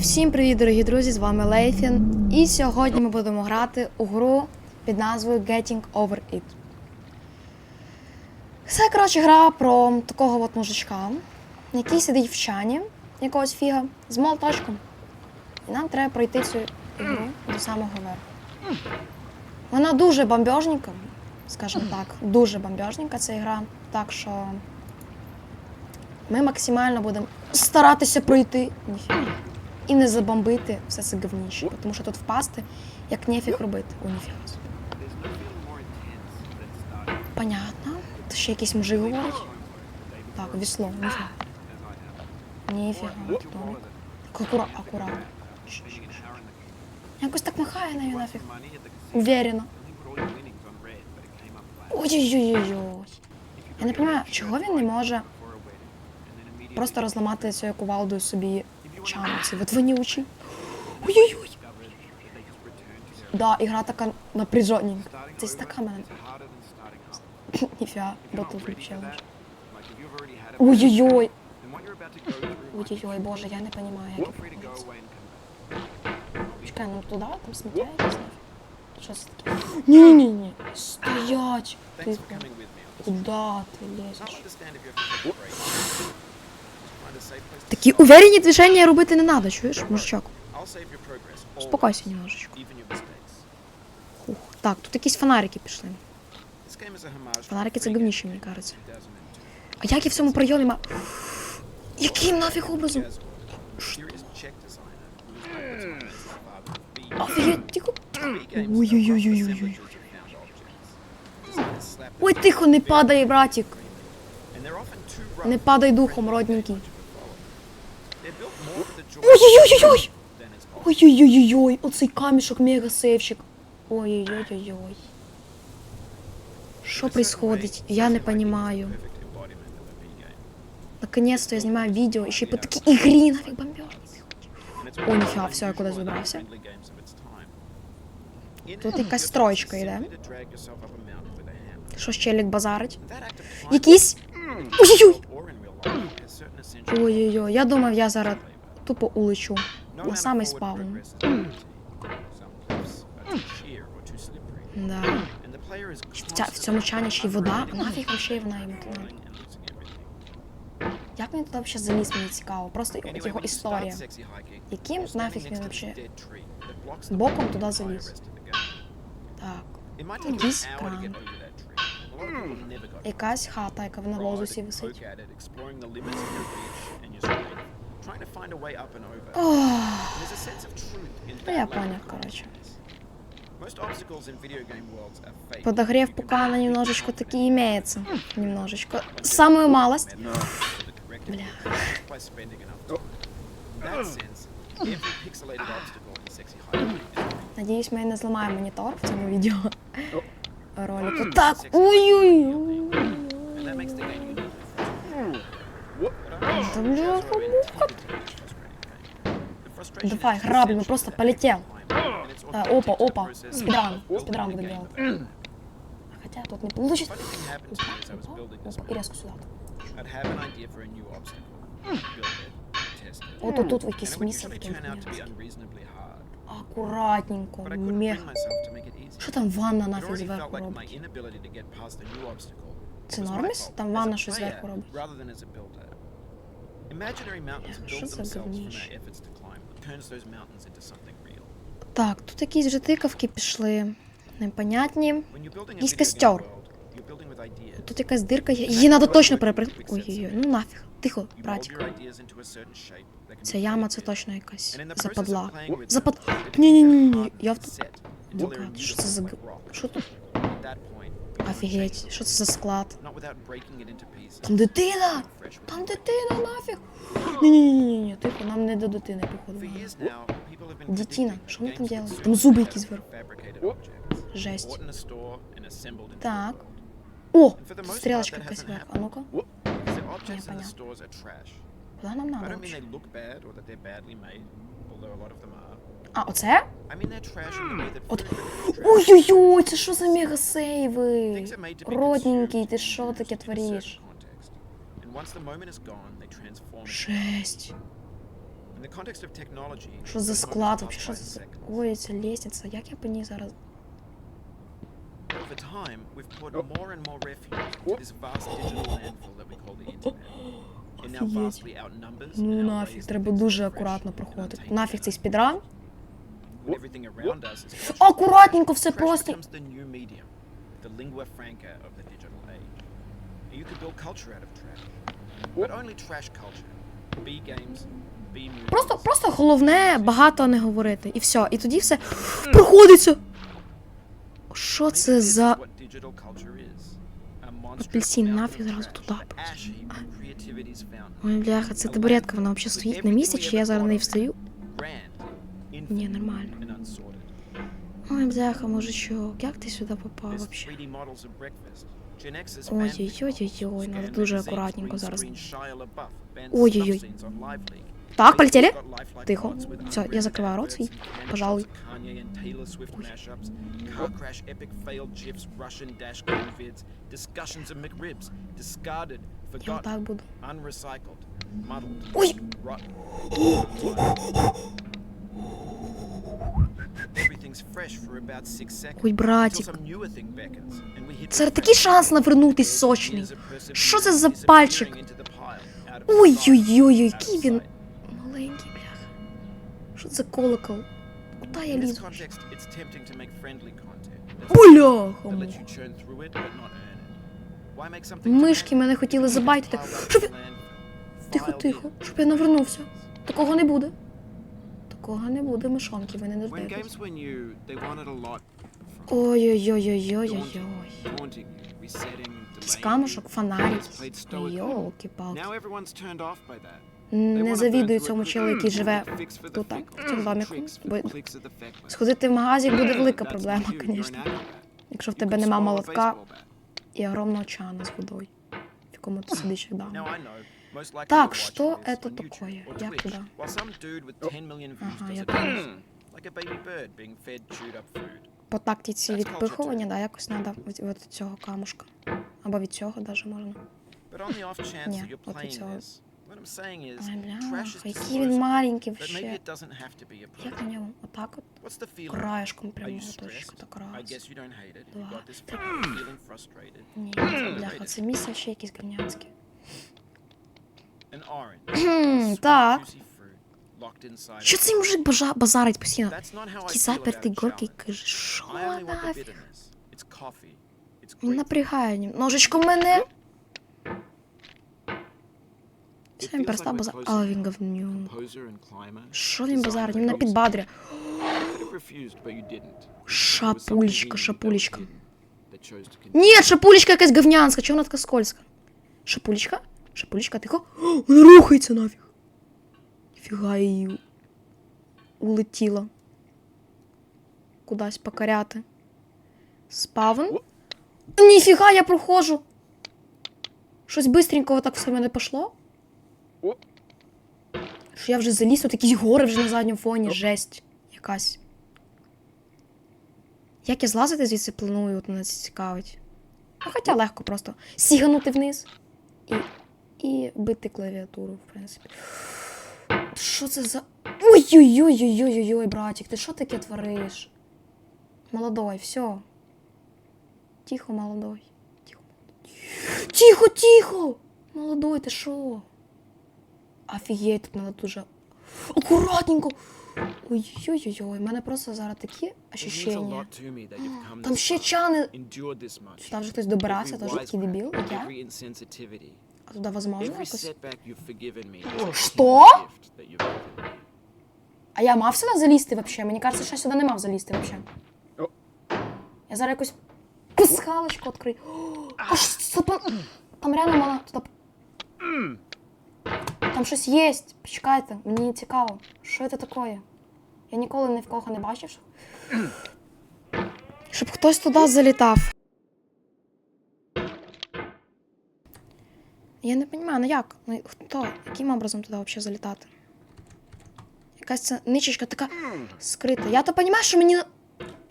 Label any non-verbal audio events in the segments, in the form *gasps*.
всім привіт, дорогі друзі! З вами Лейфін. І сьогодні ми будемо грати у гру під назвою Getting Over It. Це, коротше, гра про такого от мужичка, який сидить в чані якогось фіга з молоточком. І нам треба пройти цю ігру до самого верху. Вона дуже бомбежненька, скажімо так, дуже бомбежненька ця гра. Так що ми максимально будемо старатися пройти. Ніфіга. І не забомбити все це говніще, тому що тут впасти, як нефіг робити. Ніфіга. собі. Понятно. Це ще якийсь мужик говорить. Так, весло, ніфіга. Ніфіга. Домик. Акура... акуратно. Якось так махає на нафіг. Уверенно. Ой-ой-ой-ой. Я не розумію, чого він не може просто розламати цією кувалдою собі чану. Ці от вонючі. Ой-ой-ой. Да, ігра така напряженненька. Це стака мене. *coughs* Ніфіга, ботл включила. Ой-ой-ой. Ой-ой-ой, боже, я не розумію, як це. Чекай, ну туди, там сміття якесь. Що це таке? Ні-ні-ні. Стоять. Тихо. Куда ти лезеш? Такі уверені движення робити не треба, чуєш, мужичок? Успокойся немножечко. Хух. Так, тут якісь фонарики пішли. Фонарики це говніще, мені кажеться. А як я в цьому прийомі ма... Яким нафіг образом? Офігеть, тихо. Ой-ой-ой-ой-ой. Ой, тихо, не падай, братик. Не падай духом, родненький. Ой-ой-ой-ой! Ой-ой-ой-ой, оцей камішок мега сейфчик. Ой-ой-ой-ой. Що происходить? Я не понимаю. Наконец-то я знімаю відео, і ще й по такій ігрі нафіг бомбеж. О, ніфіга, все, я кудись забрався. Тут якась строчка йде. Що ще лік базарить? Якісь. Ой-ой-ой! Ой-ой-ой, я думав, я зараз тупо улечу. На самий спавн. Да. В, ця, в цьому чані ще й вода, а нафіг вообще вона йому туди? Як він туди взагалі заліз, мені цікаво. Просто його історія. Яким нафіг він взагалі боком туди заліз? Так. Якийсь кран. Якась хата, яка на лозусі висить. Ну, я понял, короче. подогрев пукана немножечко таки имеется. Немножечко. Самую малость. Бля. Надіюсь, ми не зламаємо монітор в цьому відео. Ролику. Так, ой-ой-ой. Давай, грабли, ну просто полетел. А, опа, опа, спидран, спидран буду делать. Хотя тут не получится. Опа, и резко сюда. От тут якийсь смисл в тому. Акуратненько, мех. Що там ванна нафіг зверху робить? Це норміс? Там ванна щось зверху робить. Що це говніше? Так, тут якісь вже тикавки пішли. Непонятні. Якийсь костер. Тут якась дирка є. Її треба точно перепригнути. Ой-ой-ой, ну нафіг. Тихо, братик. Ця яма це точно якась западла. Запад. Ні-ні-ні, *gasps* я в Адвокат, що це за Що тут? Офігеть, що це за склад? Там дитина! Там дитина нафіг! Ні-ні-ні, тихо, нам не до дитини походу. Дітіна, що вони там делають? Там зуби якісь зверху. Жесть. Так. О! Якась вверху. А ну-ка. Непонятно. Куди нам I надо? вообще? А, оце? От. Ой-ой-ой, це що за мега сейви? Things are made to be Родненький, ти що таке твориш? technology, Що за склад вообще? Що за... Ой, ця лестниця. Як я по ній зараз... Over time, we've poured more and more refuse into this vast digital landfill that we call the internet. It now Офігеть. vastly outnumbers Ну and нафіг, треба дуже акуратно проходити. Нафіг цей спідран. When everything around us is trash, Акуратненько все trash просто. becomes the new medium, the lingua franca of the digital age. You could build culture out of trash, but only trash culture. B games, B movies. Просто, просто головне багато не говорити. І все. І тоді все проходиться. Що це за. Апельсин, нафіг зразу туди просто. Ой, бляха, це табуретка, вона взагалі стоїть на місці, чи я зараз неї встаю? Ні, нормально. Ой, бляха, мужичок, як ти сюди попав вообще? 3D models of breakfast. Gen X's Ой-ой-ой-ой-ой, fanfic надо дуже акуратненько зараз. Ой-ой-ой. Так, полетели? Тихо. Все, я закриваю рот свій. Пожалуй. Я отак буду. Ой! Ой, братик. Це такий шанс навернутись сочний. Що це за пальчик? Ой-ой-ой, який він це колокол? Куди я лізу? Бляха. Мишки мене хотіли забайтити. Щоб я-? Тихо, тихо, щоб я навернувся. Такого не буде. Такого не буде, мишонки, ви не дождетесь. games were new, they wanted a lot from Ой-ой-ой-ой-ой-ой. haunting you, resetting, Якийсь камушок, фонарик. Йолки-палки. Не завідую цьому quick який живе тут, в цьому доміку. Бо сходити в магазик буде велика проблема, звісно. Якщо в тебе нема молотка і огромного чана з водою, в якому ти сидиш як likely Так, что this это такое? Як Twitch, туди? while some dude with 10 million views Ага, я food. По тактиці відпихування, да, якось треба від, від цього камушка. Або від цього навіть можна. Ні, от від цього. Бляха, який він маленький вообще. Як на ньому? Отак от краєшком прямо точка, так раз. Два, три. Ні, бляха, це місце ще якісь sweet, так. Що цей мужик бажа, базарить постійно? Feel запертий горький challenge. каже, що нафіг? напрягає немножечко мене. Це він перестав базар. Але він climber. Що він базарить? Він на підбадря. Шапулечка, шапулечка. Ні, шапулечка якась говнянська, чого вона така скользка? Шапулечка? Шапулечка, тихо. О, *gasps* Вона рухається нафіг. Ніфіга її улетіла. Кудись покоряти. Спавн? Ніфіга, я проходжу. Щось бистренько так все в мене пішло. Що я вже заліз, от якісь гори вже на задньому фоні, жесть якась. Як я злазити звідси планую, от мене це цікавить. Ну, хоча легко просто сіганути вниз і, і бити клавіатуру, в принципі. Що це за. Ой-ой-ой-ой-ой-ой, братик, ти що таке твориш? Молодой, все. Тихо, молодой. Тихо, молодой. Тихо, тихо! Молодой, ти що? Офігеть, тут надо дуже. Акуратненько! Ой-ой-ой, у мене просто зараз такі ощущення. Там ще чани. Сюди вже хтось добирався, Every теж такий дебіл, як я. А туди возможно якось? Що? А я мав сюди залізти вообще? Мені кажется, що я сюди не мав залізти вообще. Я зараз якусь пасхалочку відкрию. Аж Там реально туди... Там щось є. Почекайте, мені цікаво. Що це таке? Я ніколи ні в кого не бачив. що- Щоб хтось туди залітав. Я не розумію, ну як? Ну хто? Яким образом туди взагалі залітати? Якась ця ничечка така скрита. Я то розумію, що мені.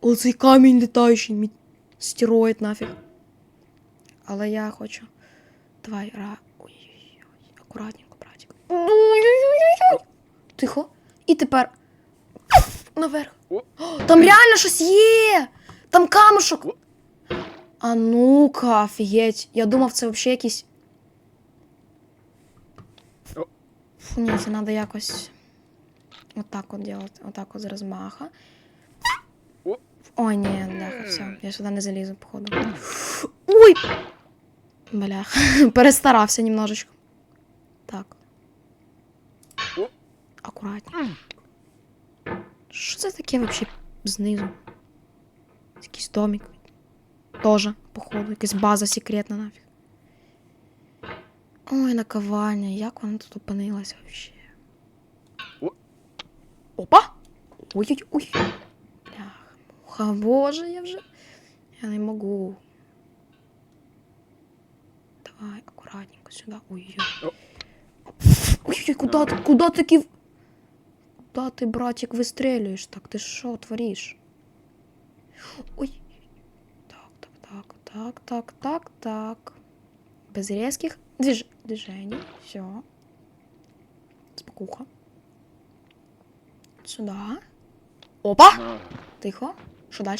Оцей камінь літаючий, мій стероїд нафіг. Але я хочу. Давай, ра. Ой-ой-ой. Ой-ой-ой-ой. Тихо. І тепер. Наверх. Там реально щось є! Там камушок. А ну-ка, офігеть. Я думав, це взагалі якийсь. Фу, ні, це треба якось. Отак от делать. Отак от з розмаха. Ой, ні, бляха, все. Я сюди не залізу, походу. Ой! Бляха. *laughs* Перестарався немножечко. Так. О. Акуратні. Що це таке вообще знизу? Якийсь домик. Тоже, походу, якась база секретна нафіг. Ой, наковальня, як вона тут опинилася вообще? Опа! Ой-ой-ой. Бляха, муха, боже, я вже. Я не можу. Давай, акуратненько сюди. Ой-ой. О. Ой-ой-ой, куда ти, куда таки... в- Куда ти, братик, вистрелюєш так? Ти що твориш? Ой. Так, так, так, так, так, так, так. Без резких движ... движений. Все. Спокуха. Сюда. Опа! Тихо. Що далі?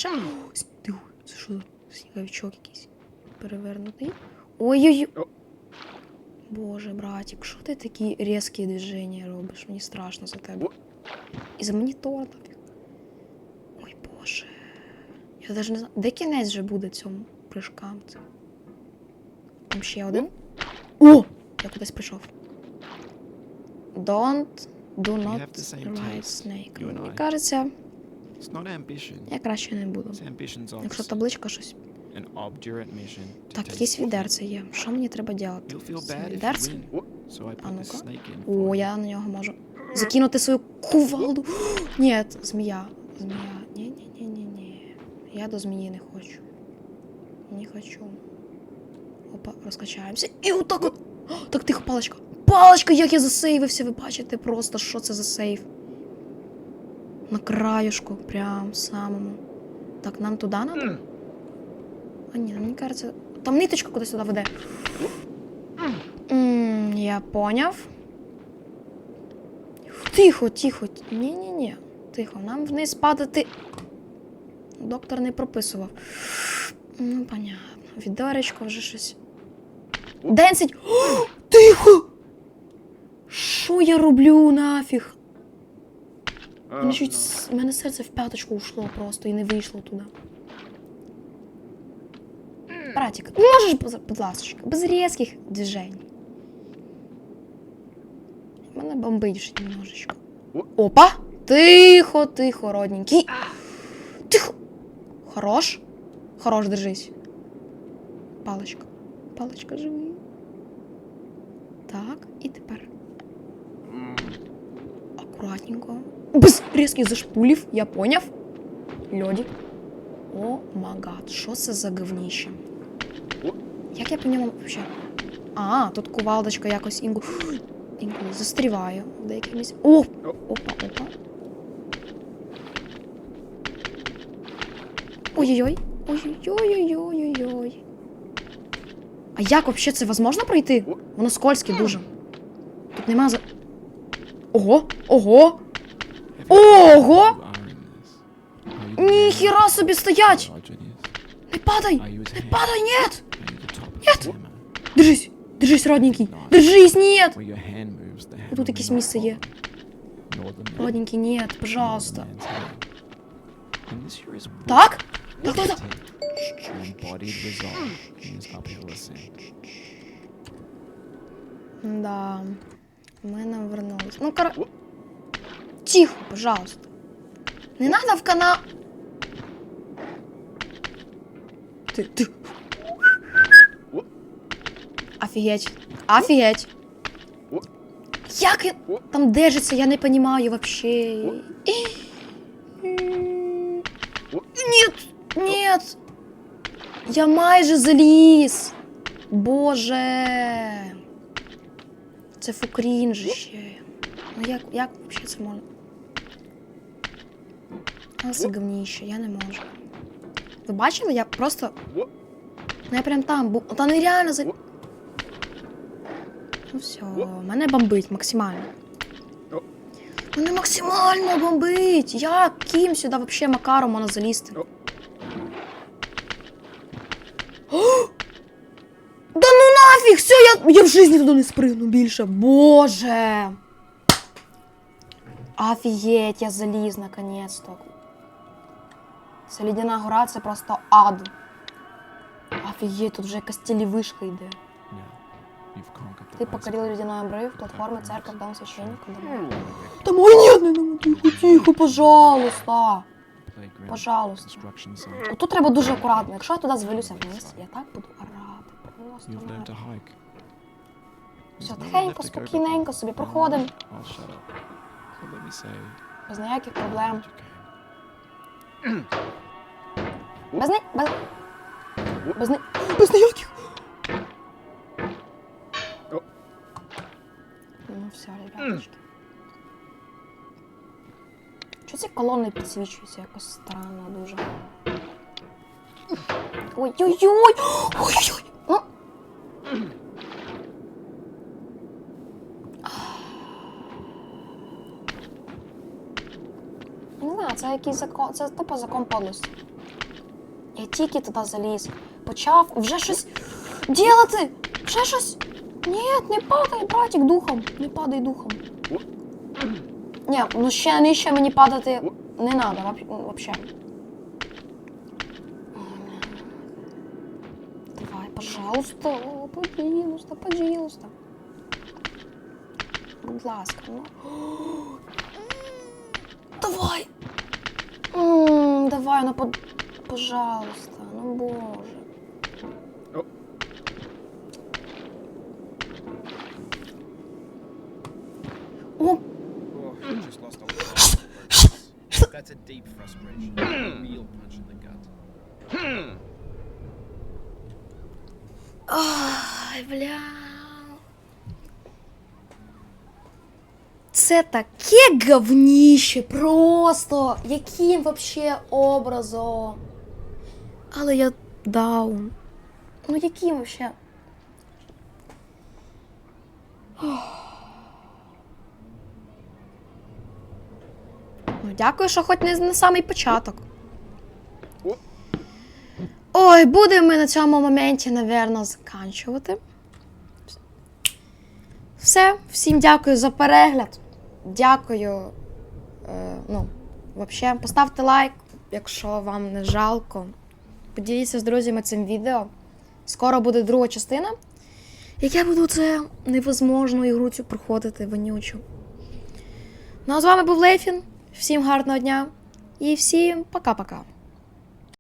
Тихо. Це що? Сніговичок якийсь. Перевернутий. Ой-ой-ой. Боже, братик, що ти такі різкі движення робиш? Мені страшно за тебе. І за монітор. Ой, Боже. Я навіть не знаю. Де кінець же буде цьому прыжкам? Там ще один. О! Я кудись прийшов. Don't do not ride snake. Мені кажеться, It's not ambition. я краще не буду. Якщо табличка щось. Так, якесь відерце є. Що мені треба. So I А ну-ка. О, я на нього можу закинути свою кувалду. Ні, змія. Змія. Ні, ні, ні, ні, ні. Я до змії не хочу. Не хочу. Опа, розкачаємося. І отак от. Так, тихо, паличка. Паличка, як я засейвився, ви бачите просто, що це за сейв. На краюшку, прям самому. Так, нам туди треба? А ні, мені кажеться, там ниточка кудись сюди веде. М, я поняв. Тихо, тихо. Ні-ні-ні. Тихо, нам вниз падати. Доктор не прописував. Ну, понятно. Відоречко вже щось. Денсить! О, тихо! Що я роблю нафіг? а, Мене чуть ну. мене серце в п'яточку ушло просто і не вийшло туди. Братик, можеш, будь ласка, без різких движень. Мене бомбить немножечко. Опа! Тихо, тихо, родненький. Тихо. Хорош. Хорош, держись. Паличка. Паличка живий. Так, і тепер. Аккуратненько. Без різких зашпулів, я поняв. Льодик. О магад, що це за говніще? Як я по ньому вообще? А, тут кувалдочка якось інку... інколи застріває в деяких місць. О! Опа, опа. Ой-ой-ой. Ой-ой-ой-ой-ой-ой. А як вообще це возможно пройти? Воно скользке дуже. Тут нема за. Ого! Ого! Ого! Ніхіра собі стоять! Не падай! Не падай, нет! Hammer? Держись! Держись, родненький! Держись, нет! Where your hand moves, the hammer Тут may якесь not місце є. follow. Nor the man, Родненький, нет, nor the пожалуйста. man's hand. And this here is wood Так? Так, так, так. take an embodied resolve in his uphill ascent. Да. Ми нам вернулись. Ну, кор... Тихо, пожалуйста. Не надо в канал. Ты, ты. Офігеть. Офігеть. Як він там держиться, я не понимаю вообще. Нет, нет. Я майже заліз. Боже. Це фукрінжище. Ну як, як взагалі це можна? Але це говніще, я не можу. Ви бачили? Я просто. Ну я прям там був. Та нереально за. Ну все, мене бомбить максимально. О. Вони максимально бомбить. Як ким сюди взагалі Макаром можна залізти? Да ну нафіг, все, я, я в житті туди не спригну більше. Боже. Офігеть, я заліз наконець-то. Це лідяна гора, це просто ад. Офігеть, тут вже якась телевишка йде. Ти покорил ледяной обрыв, платформа, церковь, дом священника. Там, ой, нет, не, не, тихо, тихо, пожалуйста. Пожалуйста. Отут треба дуже акуратно. Якщо я туди звалюся вниз, я так буду орати. Просто орати. Все, тихенько, спокійненько собі проходимо. Без ніяких проблем. Без ни... Без... Без ни... Без ніяких. Все, ребяточки. Чого ці колони підсвічуються якось странно дуже? Ой-ой-ой! Ой-ой-ой! Ну. Не знаю, це якийсь закон. Це тупо закон подлості. Я тільки туди заліз. Почав вже щось ділати! Вже щось. Ні, не падай, братик, духом. Не падай духом. Ні, ну ще нижче мені падати не треба, вообще. Давай, пожалуйста, пожалуйста, пожалуйста. Будь ласка, ну. Давай. Давай, ну под... пожалуйста, ну боже. О. О, Oh, you just lost a lot of progress. That's a deep frustration. a real punch in the gut. Ай, бля. Це таке говніще, просто яким вообще образом. Але я даун. Ну яким вообще? Ну, дякую, що хоч не на самий початок. Ой, будемо ми на цьому моменті, напевно, заканчувати. Все, всім дякую за перегляд. Дякую. Е, ну, взагалі, поставте лайк, якщо вам не жалко. Поділіться з друзями цим відео. Скоро буде друга частина. Як я буду це невозможну ігру цю проходити вонючу. Ну а з вами був Лейфін. Всім гарного дня і всім пока-пока.